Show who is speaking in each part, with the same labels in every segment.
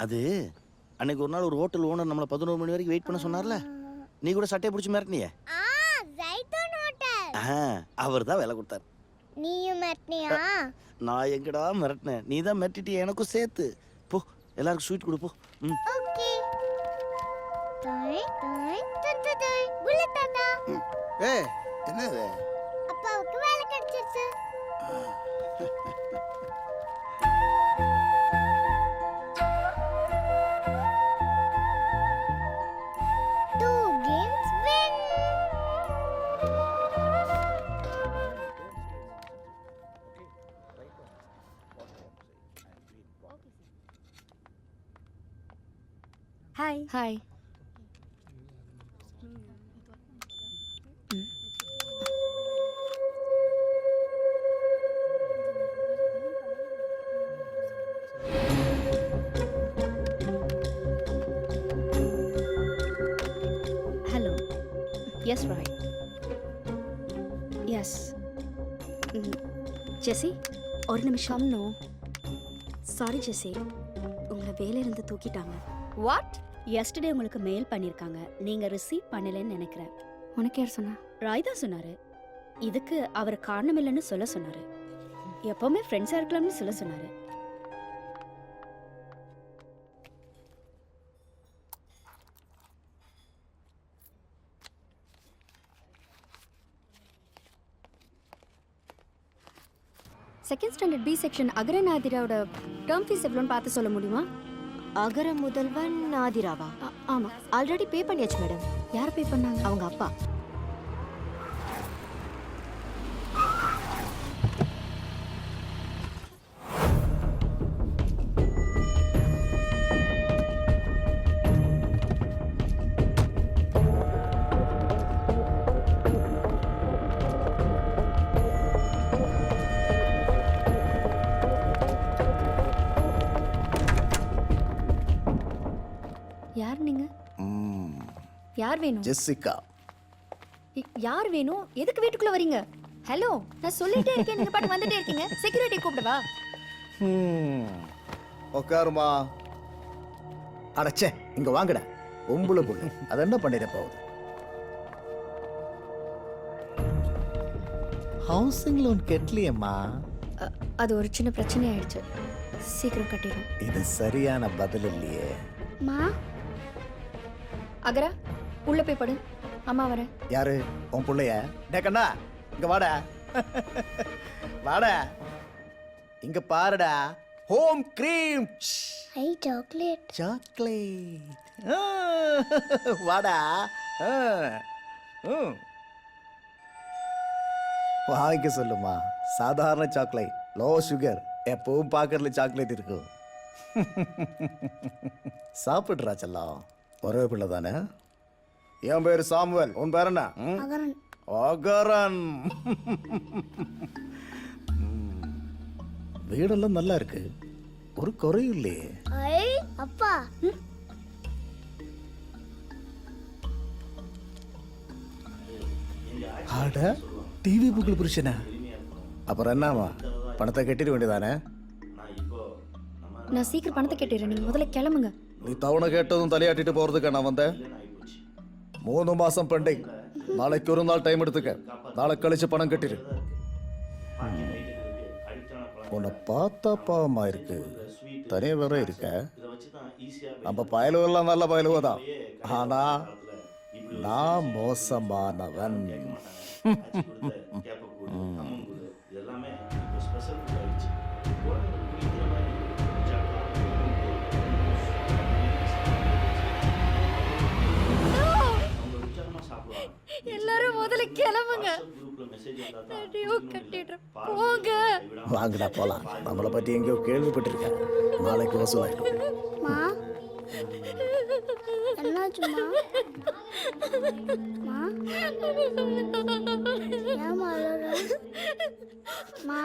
Speaker 1: அது அன்னைக்கு ஒரு நாள் ஒரு ஹோட்டல் ஓனர் நம்மளை பதினோரு மணி வரைக்கும் வெயிட் பண்ண சொன்னார்ல? நீ கூட சட்டையை பிடிச்சி மிரட்டினியே?
Speaker 2: ஆ ஜைத்தூன் ஹோட்டல்
Speaker 1: அவர் தான் வேலை கொடுத்தார்.
Speaker 2: நீயும் மிரட்டினியா?
Speaker 1: நான் எங்கடா மிரட்டினேன்? நீ தான் மிரட்டிட்டிய எனக்கும் சேர்த்து. போ எல்லாருக்கும் ஸ்வீட் கொடு போ. ம்.
Speaker 2: ஓகே. தாய் தாய் தத்த தாய் புல்லட் தாத்தா.
Speaker 1: ஏ என்னது?
Speaker 3: Hi hi hello yes right yes Jessie ஒரு நிமிஷம் நோ சாரி ஜெஸி உங்களை வேலையிலிருந்து தூக்கிட்டாங்க வாட் எஸ்டர்டே உங்களுக்கு மெயில் பண்ணியிருக்காங்க நீங்க ரிசீவ் பண்ணலன்னு நினைக்கிறேன். உனக்கு யார் சொன்னா? ராய் தான் சொன்னாரு. இதுக்கு அவர் காரணம் இல்லைன்னு சொல்ல சொன்னாரு. எப்பவுமே ஃப்ரெண்ட்ஸா இருக்கலாம்னு சொல்ல சொன்னாரு. செகண்ட் ஸ்டாண்டர்ட் பி செக்ஷன் அகரநாதிராவோட டேர்ம் ஃபீஸ் எவ்வளோன்னு பார்த்து சொல்ல முடியுமா?
Speaker 4: அகர முதல்வன் ஆதிராவா
Speaker 3: ஆமா.
Speaker 4: ஆல்ரெடி பே பண்ணியாச்சு மேடம்
Speaker 3: யார் பே பண்ணாங்க?
Speaker 4: அவங்க அப்பா.
Speaker 3: யார் வேணும் ய- யார் வேணும் எதுக்கு வீட்டுக்குள்ள வரீங்க? ஹலோ நான் சொல்லிட்டே இருக்கேன். நீங்க பாட்டு வந்துட்டே இருக்கீங்க. செக்யூரிட்டி கூப்பிடவா
Speaker 5: உட்காருமா அடச்சே இங்க வாங்கடா. ஒம்புல பொண்ணு. அது என்ன பண்ணிட போகுது? ஹவுசிங் லோன் கட்டலையம்மா.
Speaker 3: அது ஒரு சின்ன பிரச்சனை ஆயிடுச்சு. சீக்கிரம் கட்டிடும்
Speaker 5: இது சரியான பதில் இல்லையே.
Speaker 2: மா?
Speaker 3: அகரா? உள்ள போய் படு. அம்மா வரேன்
Speaker 5: யாரு? உன் பிள்ளைய? டே கண்ணா இங்க வாடா. வாடா. இங்க பாருடா. Home cream.
Speaker 2: ஐ சாக்லேட்.
Speaker 5: சாக்லேட். வாடா. வாங்கிக்க சொல்லுமா. சாதாரண சாக்லேட். Low sugar. எப்பவும் பார்க்கறதுல சாக்லேட் இருக்கும். சாப்பிடுறா செல்லம். ஒரே பிள்ளை தானே? என் பேர் சாமுவேல். உன் பேர் என்ன?
Speaker 2: அகரன்.
Speaker 5: வீடெல்லாம் நல்லா இருக்கு. ஒரு குறையும் இல்லையே.
Speaker 2: அப்பா.
Speaker 5: அட டிவி புக்கில் புருஷனா அப்புறம் என்னவா பணத்தை கட்டிட வேண்டியதானே?
Speaker 3: நான் சீக்கிரம் பணத்தை கேட்டுறேன் நீங்க முதல்ல கிளம்புங்க.
Speaker 5: நீ தவணை கேட்டதும் தலையாட்டிட்டு போறதுக்கு நான் வந்தேன்? மூணு மாசம் பெண்டிங் நாளைக்கு ஒரு நாள் டைம் எடுத்துக்க. நாளை கழிச்சு பணம் கட்டிடு உன்னை பார்த்தா பாவமா இருக்கு. தனியா வேற இருக்க. நம்ம பயலுவெல்லாம் நல்ல பயலுவ தான் ஆனா நான் மோசமானவன்.
Speaker 3: எல்லாரும் முதல்ல கிளம்புங்க. போங்க.
Speaker 5: வாங்கடா போலாம். நம்மளை பத்தி எங்கேயோ கேள்விப்பட்டிருக்கேன். நாளைக்கு வசூலாயிடும்.
Speaker 2: மா. என்னாச்சுமா மா. ஏமா மா.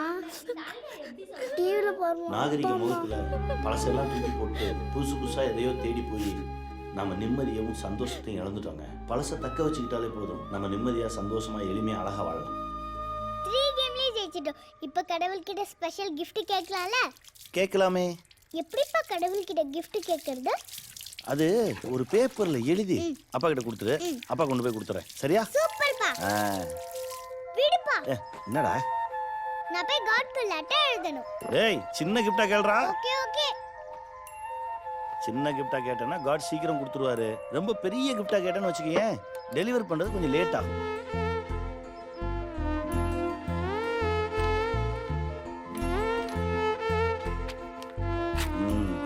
Speaker 2: டிவியில பாருமா.
Speaker 1: நாகரிக முகத்துல பழசெல்லாம் தூக்கி போட்டு புதுசு புதுசா எதையோ தேடி போய் நம்ம நிம்மதியவும் சந்தோஷத்தையும் இழந்துட்டோங்க. பழசை தக்க வச்சுக்கிட்டாலே போதும். நம்ம நிம்மதியா சந்தோஷமா எளிமையா அழகா வாழலாம்.
Speaker 2: த்ரீ கேம்லயே ஜெயிச்சிட்டோம். இப்போ கடவுள்கிட்ட ஸ்பெஷல் gift கேட்கலாம்ல?
Speaker 1: கேட்கலாமே.
Speaker 2: எப்படிப்பா கடவுள்கிட்ட gift கேட்கறது?
Speaker 1: அது ஒரு பேப்பர்ல எழுதி அப்பா கிட்ட கொடுத்துரு. அப்பா கொண்டு போய் கொடுத்துறேன். சரியா?
Speaker 2: சூப்பர்ப்பா. விடுப்பா.
Speaker 1: என்னடா?
Speaker 2: நான் போய் காட்க்கு லெட்டர் எழுதணும்.
Speaker 1: டேய் சின்ன கிஃப்டா கேளுடா.
Speaker 2: ஓகே ஓகே
Speaker 1: சின்ன கிஃப்டா கேட்டேன்னா காட் சீக்கிரம் கொடுத்துருவாரு. ரொம்ப பெரிய கிஃப்டா கேட்டேன்னு வச்சுக்கேன் டெலிவரி பண்றது கொஞ்சம் லேட் ஆகும்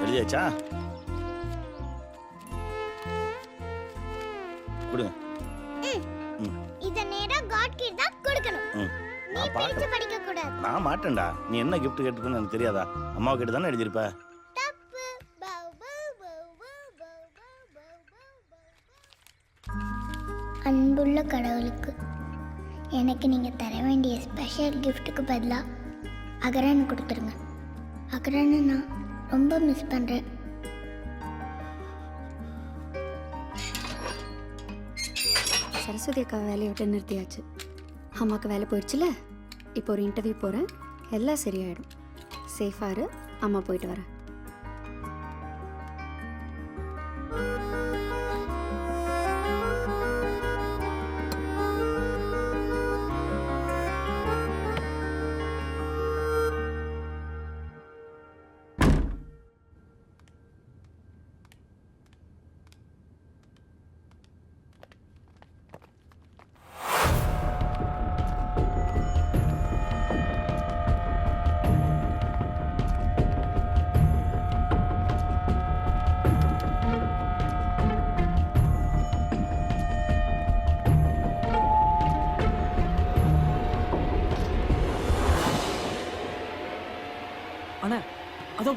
Speaker 1: எழுதியாச்சா? கொடுங்க.
Speaker 2: இத நேரா காட் கிட்ட தான் கொடுக்கணும்.
Speaker 1: ம்
Speaker 2: நீ
Speaker 1: நான்
Speaker 2: பிரிச்சு
Speaker 1: பார்க்கல
Speaker 2: படிக்க கூடாது
Speaker 1: நான் மாட்டேன்டா. நீ என்ன gift கேட்டுருக்கன்னு எனக்கு தெரியாதா? அம்மா கிட்ட தானே எழுதியிருப்ப?
Speaker 2: அன்புள்ள கடவுளுக்கு. எனக்கு நீங்கள் தர வேண்டிய ஸ்பெஷல் கிஃப்ட்டுக்கு பதிலாக அகரன் கொடுத்துருங்க. அகரனை நான் ரொம்ப மிஸ் பண்ணுறேன்
Speaker 3: சரஸ்வதி அக்கா வேலையை விட்டு நிறுத்தியாச்சு. அம்மாவுக்கு வேலை போயிடுச்சுல? இப்போ ஒரு இன்டர்வியூ போகிறேன் எல்லாம் சரியாயிடும். சேஃபாக இரு. அம்மா போயிட்டு வரேன்.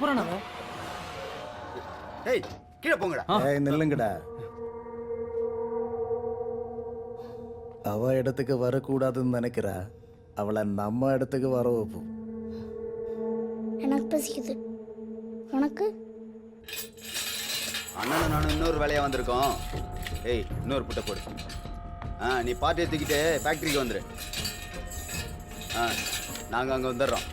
Speaker 6: போறான் அவன்
Speaker 7: ஏய் கீழே போங்கடா.
Speaker 5: ஏய் நில்லுங்கடா. அவ இடத்துக்கு வரக்கூடாதுன்னு நினைக்கிறா. அவளை நம்ம இடத்துக்கு வர வைப்போம்.
Speaker 2: எனக்கு பசிக்குது. உனக்கு?
Speaker 7: அண்ணனும் நானும் இன்னொரு வேலையா வந்திருக்கோம். ஏய் இன்னொரு புட்டை போடு. ஆ நீ பார்ட்டியை தூக்கிட்டு ஃபேக்ட்ரிக்கு வந்துரு. ஆ நாங்கள் அங்கே வந்துடுறோம்.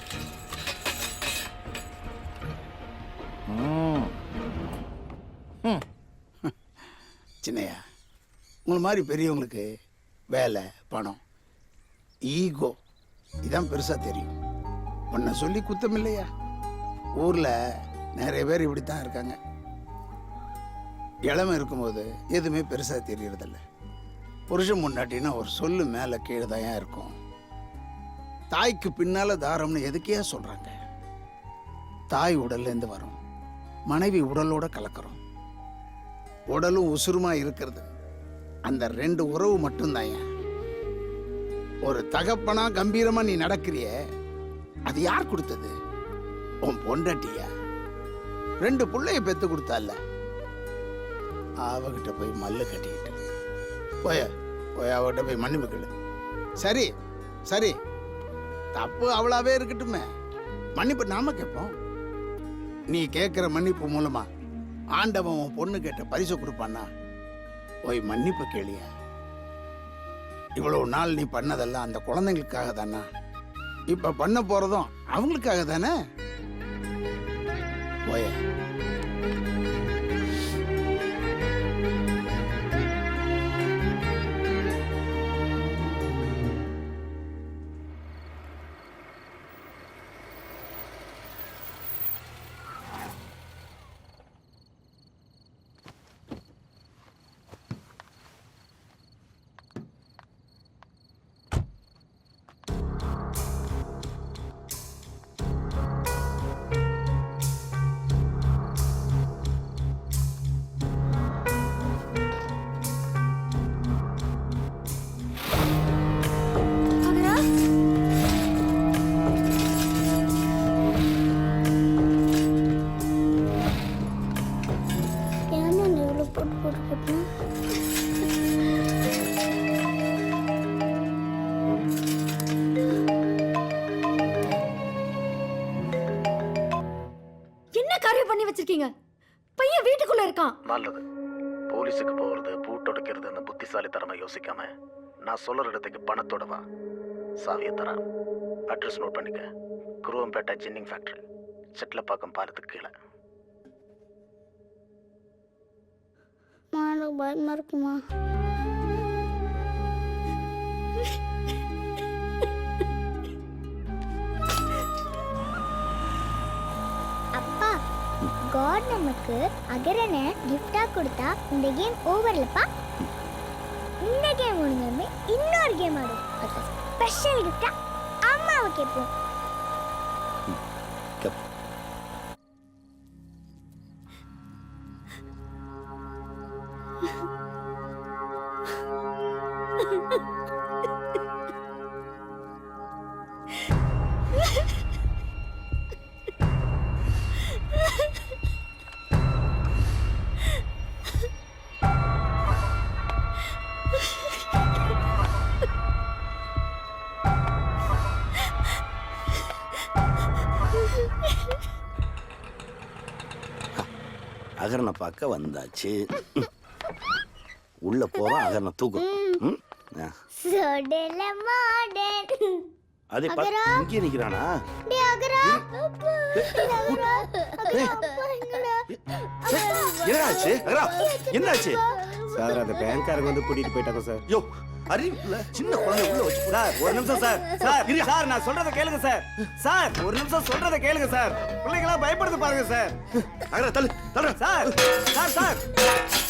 Speaker 8: சின்னையா உங்களை மாதிரி பெரியவங்களுக்கு வேலை பணம் ஈகோ இதான் பெருசாக தெரியும். உன்னை சொல்லி குத்தம் இல்லையா? ஊரில் நிறைய பேர் இப்படி தான் இருக்காங்க. இளமை இருக்கும்போது எதுவுமே பெருசாக தெரியறதில்ல. புருஷன் முன்னாட்டினா ஒரு சொல்லு மேலே கீழே தான் இருக்கும். தாய்க்கு பின்னால் தாரம்னு எதுக்கே சொல்கிறாங்க தாய் உடல்லேருந்து வரும். மனைவி உடலோட கலக்கிறோம். உடலும் உசுருமா இருக்கிறது. அந்த ரெண்டு உறவு மட்டும்தான் ஒரு தகப்பனா கம்பீரமா நீ நடக்கிறிய அது யார் கொடுத்தது? உன் பொண்டாட்டியா? ரெண்டு பிள்ளைய பெத்து கொடுத்தால அவகிட்ட போய் மல்லு கட்டிக்கிட்டு. போய போய் அவகிட்ட போய் மன்னிப்பு கேளு. சரி சரி. தப்பு அவளாவே இருக்கட்டுமே. மன்னிப்பு நாம கேட்போம். நீ கேட்குற மன்னிப்பு மூலமா ஆண்டவன் உன் பொண்ணு கேட்ட பரிசு கொடுப்பானா போய் மன்னிப்பு கேளியா. இவ்வளவு நாள் நீ பண்ணதெல்லாம் அந்த குழந்தைங்களுக்காக தானா? இப்ப பண்ண போறதும் அவங்களுக்காக தானே? போய.
Speaker 5: நல்லது. போலீஸுக்கு போகிறது பூட்டொடுக்கிறதுன்னு புத்திசாலித்தனமாக யோசிக்காம நான் சொல்கிற இடத்துக்கு பணத்தோட வா. சாவியை தரேன். அட்ரஸ் நோட் பண்ணிக்க. குருவம்பேட்டை ஜின்னிங் ஃபேக்ட்ரி. செட்டிலப்பாக்கம் பாலத்துக்கு கீழே.
Speaker 2: பயமா இருக்குமா? காட் நமக்கு அகரனை கிஃப்டாக கொடுத்தா இந்த கேம் ஓவர்லப்பா இந்த கேம் முடிஞ்சதுமே இன்னொரு கேம் ஆடும் ஸ்பெஷல் கிஃப்டாக அம்மாவை கேட்போம்.
Speaker 1: அகரனை பார்க்க வந்தாச்சு. உள்ள போறோம் அகரனை தூக்கும் அதே. இங்கே நிக்கிறானா? என்னாச்சு என்னாச்சு?
Speaker 9: சார் அந்த பேங்க்காரங்க வந்து கூட்டிட்டு போயிட்டாங்க சார்.
Speaker 1: யோ அறிவில்ல சின்ன குழந்தை உள்ள வச்சு
Speaker 9: ஒரு நிமிஷம் சார். சார் சார் நான் சொல்றத கேளுங்க சார். சார் ஒரு நிமிஷம் சொல்றத கேளுங்க சார். பிள்ளைங்களா பயப்படுது பாருங்க சார்.
Speaker 1: தள்ளு தள்ளு.
Speaker 9: Sir sir sir.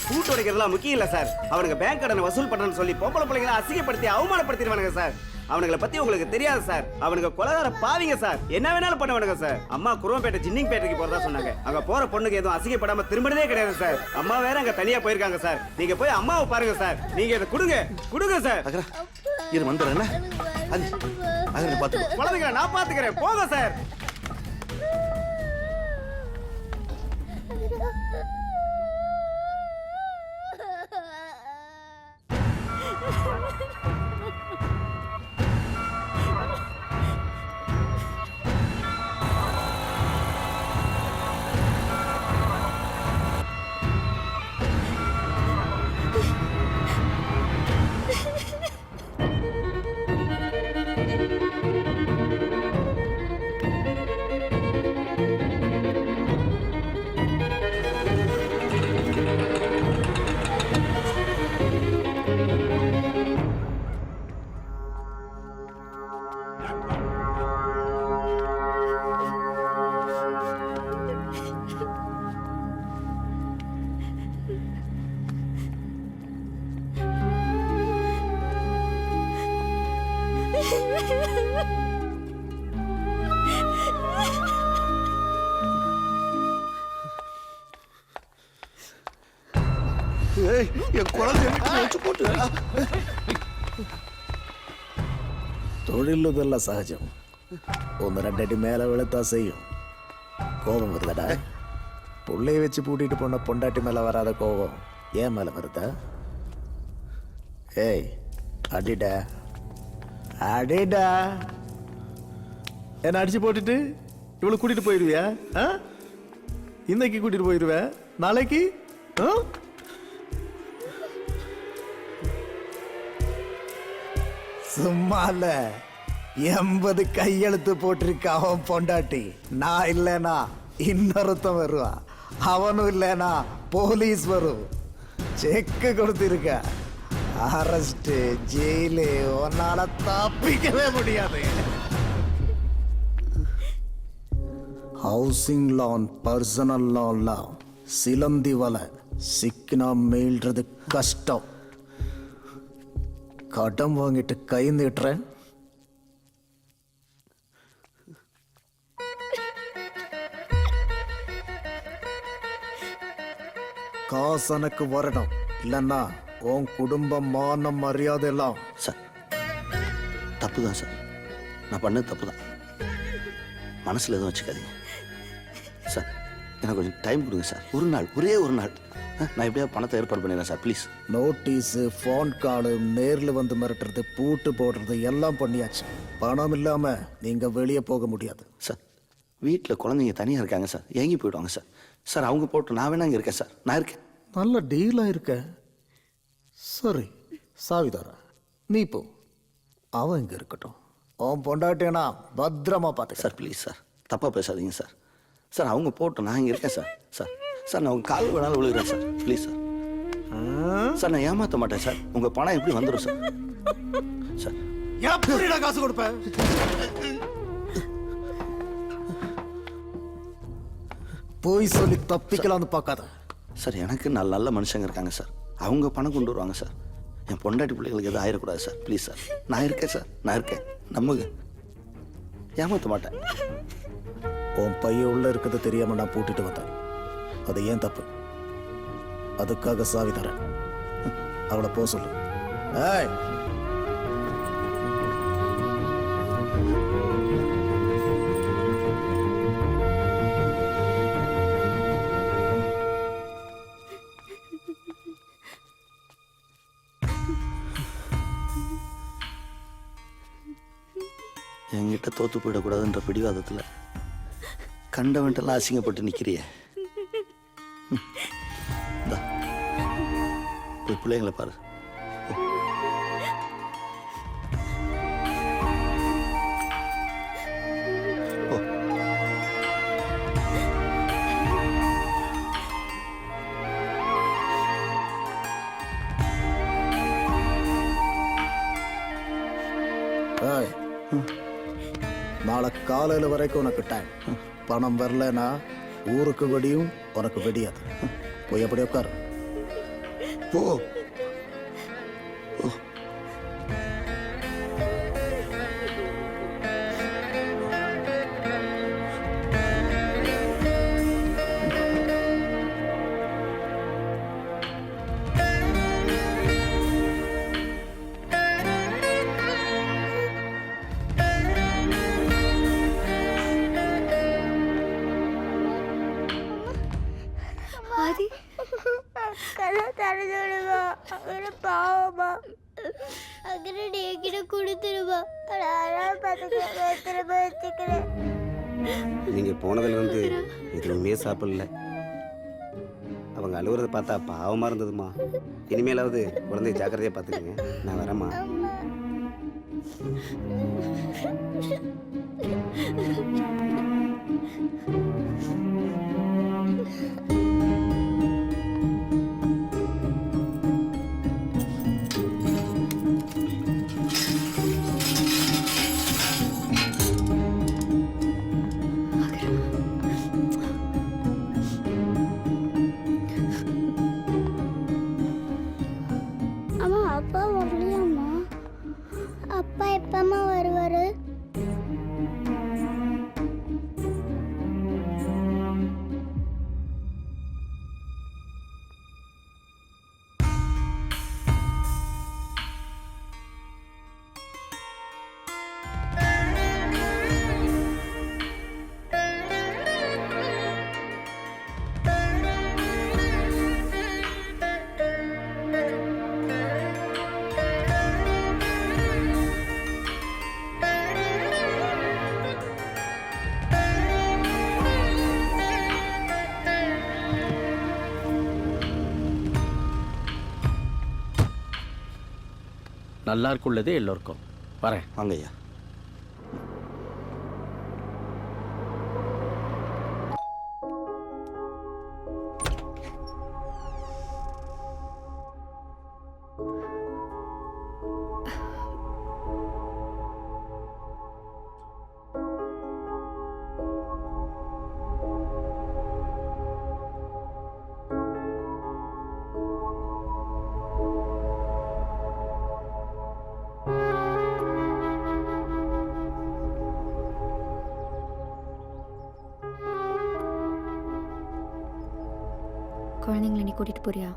Speaker 9: கூட்டு உடைக்கிறதுலாம் முக்கியம் இல்ல சார். அவனுங்க பேங்க் கடனை வசூல் பண்றேன்னு சொல்லி பொம்பளை பிள்ளைங்களை அசிங்கப்படுத்தி அவமானப்படுத்திடுவானுங்க சார். அவனுங்களை பத்தி உங்களுக்கு தெரியாது சார். அவனுங்க கொலகார பாவிங்க சார். என்ன வேணாலும் பண்ணுவானுங்க சார். அம்மா குருவம்பேட்டை ஜின்னிங் பேட்டைக்கு போறதா சொன்னாங்க. அங்க போற பொண்ணுக்கு எதுவும் அசிங்கப்படாம திரும்பினதே கிடையாது சார். அம்மா வேற அங்க தனியா போயிருக்காங்க சார். நீங்க போய் அம்மாவை பாருங்க சார். நீங்க இதை கொடுங்க. கொடுங்க சார்.
Speaker 1: இரு வந்துடுறேன் அது அகரனை பார்த்து
Speaker 9: குழந்தைங்க நான் பாத்துக்கிறேன் போங்க சார்.
Speaker 1: என் குழந்தை வீட்டுல வச்சு போட்டு
Speaker 5: തൊഴിലതല്ല സഹജം ഒന്ന് രണ്ടടി മേലെ വെളുത്താ ചെയ്യും கோபம் வருதடா புள்ளைய வச்சு பூட்டிட்டு போன பொண்டாட்டி மேல வராத கோபம் ஏன் மேல வருதா ஏய் அடிடா அடேடா. என்ன அடிச்சு போட்டுட்டு? இவ்வளோ கூட்டிட்டு போயிருவியா? ஆ? இன்னைக்கு கூட்டிட்டு போயிடுவேன் நாளைக்கு? ஆ? சும்மா இல்ல எண்பது கையெழுத்து போட்டிருக்க அவன் பொண்டாட்டி. நான் இல்லைனா இன்னொருத்தன் வருவான். அவனும் இல்லைனா போலீஸ் வரும். செக்கு கொடுத்திருக்க. அரெஸ்ட் ஜெயிலு உன்னால தப்பிக்கவே முடியாது. ஹவுசிங் லோன் பர்சனல் லோன்லாம் சிலந்தி வலை சிக்கினா மீள்றது கஷ்டம். கடன் வாங்கிட்டு கை நீட்டுறேன் காசு எனக்கு வரணும் இல்லைன்னா உன் குடும்பம் மானம் மரியாதை எல்லாம்.
Speaker 1: சார் தப்பு தான் சார். நான் பண்ணது தப்பு தான் மனசில் எதுவும் வச்சுக்காதீங்க. சார் எனக்கு கொஞ்சம் டைம் கொடுங்க சார். ஒரு நாள் ஒரே ஒரு நாள். நான் எப்படியா பணத்தை ஏற்பாடு பண்ணிடுறேன் சார் ப்ளீஸ்
Speaker 5: நோட்டீஸு ஃபோன் காலு நேரில் வந்து மிரட்டுறது பூட்டு போடுறது எல்லாம் பண்ணியாச்சு. பணம் இல்லாம நீங்க வெளியே போக முடியாது.
Speaker 1: சார் வீட்டில் குழந்தைங்க தனியாக இருக்காங்க சார். ஏங்கி போயிடுவாங்க சார். சார் அவங்க போட்டு நான் வேணா இங்கே இருக்கேன் சார். நான் இருக்கேன்.
Speaker 5: நல்ல டீலாக இருக்க. சரி சாவிதாரா நீ போ. அவன் இங்க இருக்கட்டும். அவன் பொண்டாட்டினா பத்திரமா பார்த்துக்க.
Speaker 1: சார் ப்ளீஸ் சார் தப்பாக பேசாதீங்க சார் சார் அவங்க போட்டு நான் இங்கே இருக்கேன் சார் சார் சார் நான் உங்கள் கால் வேணாலும் விழுகிறேன் சார் ப்ளீஸ் சார் சார் நான் ஏமாற்ற மாட்டேன் சார் உங்கள் பணம் எப்படி வந்துடும் சார் சார்
Speaker 6: எப்படிடா காசு கொடுப்பேன்
Speaker 5: போய் சொல்லி தப்பிக்கலாம்னு பார்க்காத.
Speaker 1: சார் எனக்கு நல்ல நல்ல மனுஷங்க இருக்காங்க சார் அவங்க பணம் கொண்டு வருவாங்க சார். என் பொண்டாட்டி பிள்ளைகளுக்கு எதுவும் ஆயிடக்கூடாது சார். Please sir. நான் இருக்கேன் சார். நான் இருக்கேன். நம்புங்க. ஏமாற்ற மாட்டேன்.
Speaker 5: உன் பையன் உள்ள இருக்கிறது தெரியாம நான் பூட்டிட்டு வந்தேன். அது ஏன் தப்பு? அதுக்காக சாவி தரேன். அவளை போக சொல்லு. ஏய்!
Speaker 1: தோத்து போயிடக்கூடாதுன்ற பிடிவாதத்தில். கண்டவன்ட்டெல்லாம் அசிங்கப்பட்டு நிற்கிறிய போய் பிள்ளைங்களை பாரு.
Speaker 5: நாளை காலையில் வரைக்கும் உனக்கு டைம் பணம் வரலனா ஊருக்கு வெடியும் உனக்கு வெடியாது. போய் எப்படி உட்காரு.
Speaker 1: போ.
Speaker 2: கதை தரதுடுவா அவரை பாவமா. நீ என்கிட்ட கொடுத்துருவா. நான் பார்த்துக்கிறேன் திரும்ப வச்சுக்கிறேன்.
Speaker 9: நீங்க போனதுல இருந்து எதுவுமே சாப்பிடல. அவங்க அழுகுறத பார்த்தா பாவமா இருந்ததுமா. இனிமேலாவது குழந்தைய ஜாக்கிரதையா பார்த்துக்கங்க. நான் வரேம்மா.
Speaker 2: அம்மா.
Speaker 10: நல்லா இருக்குள்ளது எல்லோருக்கும். வரேன்.
Speaker 1: வாங்க
Speaker 3: குழந்தைங்கள நீ கூட்டிட்டு போறியா?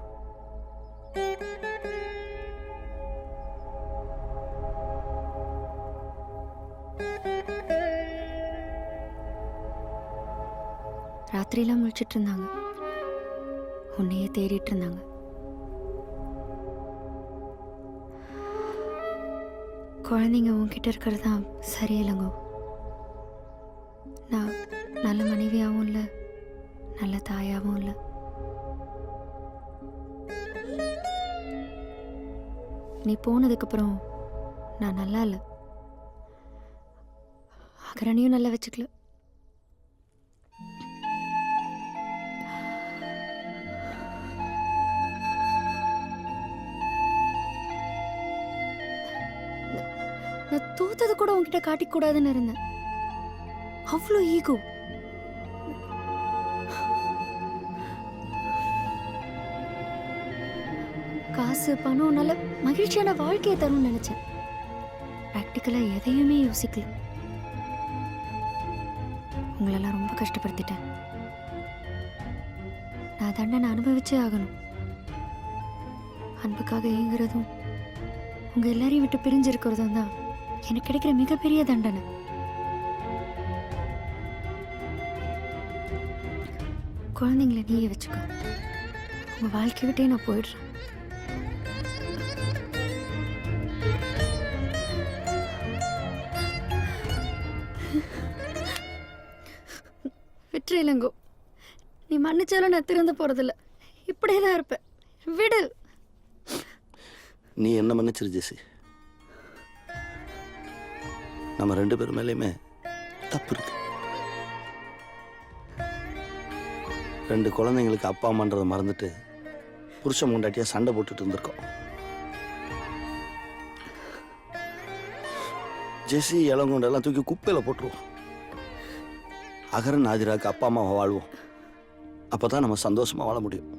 Speaker 3: ராத்திரியெல்லாம் முழிச்சிட்டு இருந்தாங்க. உன்னையே தேடிட்டு இருந்தாங்க. குழந்தைங்க உன்கிட்ட இருக்கிறது தான் சரியில்லைங்க. நான் நல்ல மனைவியாகவும் இல்லை நல்ல தாயாகவும் இல்லை. நீ போனதுக்கப்புறம் நான் நல்லா இல்லை. அகரணியும் நல்லா வச்சுக்கல. நான் தோத்தது கூட உன்கிட்ட காட்டிக்கூடாதுன்னு இருந்தேன். அவ்வளோ ஈகோ காசு பணம் நல்ல மகிழ்ச்சியான வாழ்க்கையை தரும்னு நினைச்சேன். ப்ராக்டிக்கலா எதையுமே யோசிக்கல. உங்களெல்லாம் ரொம்ப கஷ்டப்படுத்திட்டேன். நான் தண்டனை அனுபவிச்சே ஆகணும். அன்புக்காக ஏங்குறதும் உங்க எல்லாரையும் விட்டு பிரிஞ்சிருக்கிறதும் தான் எனக்கு கிடைக்கிற மிகப்பெரிய தண்டனை. குழந்தைங்கள நீயே வச்சுக்கோ. உங்க வாழ்க்கை விட்டே நான் போயிடுறேன். விட்டுரு நீ மன்னிச்சாலும் நான் திருந்த போறதில்ல. இப்படியே தான் இருப்பேன் விடு.
Speaker 1: நீ என்ன மன்னிச்சிரு ஜெசி? நம்ம ரெண்டு பேர் மேலேயுமே தப்பு இருக்கு. ரெண்டு குழந்தைங்களுக்கு அப்பா அம்மான்றதை மறந்துட்டு புருஷன் முண்டாட்டியா சண்டை போட்டுட்டு இருந்திருக்கோம். ஜெசி இளங்கொண்டெல்லாம் தூக்கி குப்பையில் போட்டுருவோம். அகரன் ஆதிராக்கு அப்பா அம்மாவை வாழ்வோம். அப்போ தான் நம்ம சந்தோஷமாக வாழ முடியும்.